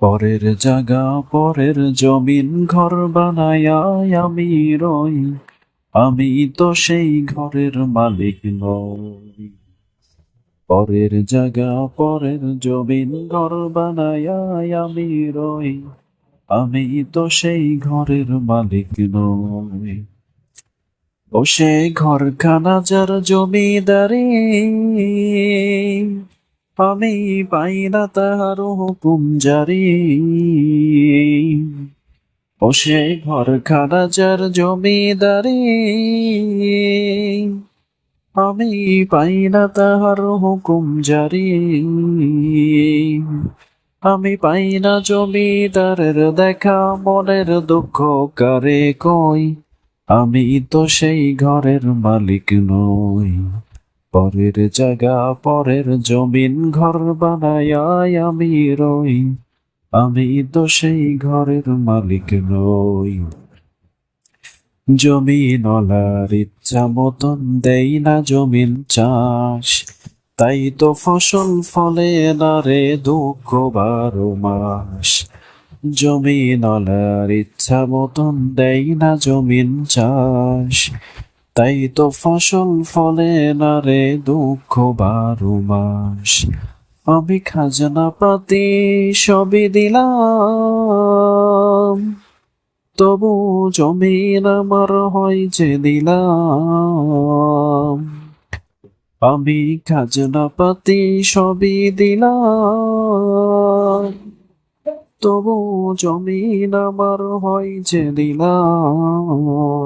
পরের জাগা পরের জমিন ঘর বানায় আমি রই। আমি তো সেই ঘরের মালিক নই। পরের জাগা পরের জমিন ঘর বানায় আমি রই। আমি তো সেই ঘরের মালিক নই। ও সে ঘরখানা যার জমিদারি। আমি পাই না তাহার হুকুম জারি। ও সে ঘরখানা যার জমিদারি। আমি পাই না তাহার হুকুম জারি। আমি পাই না জমিদারের দেখা, মনের দুঃখ কারে কই? আমি তো সেই ঘরের মালিক নই। পরের জায়গা, পরের জমিন ঘর বানায় আমি রই। আমি তো সেই ঘরের মালিক নই। জমিন ওলার ইচ্ছা মতন দেই না জমিন চাষ। তাই তো ফসল ফলে না রে দুঃখ বারো মাস। জমিন ওলার ইচ্ছা মতন দেই না জমিন চাষ। তাই তো ফসল ফলে না রে দুঃখ বারো মাস। আমি খাজনা পাতি সবই দিলাম, তবু জমিন আমার হয় যে দিলাম। আমি খাজনা পাতি সবই দিলাম, তবু জমিন আমার হয় যে দিলাম।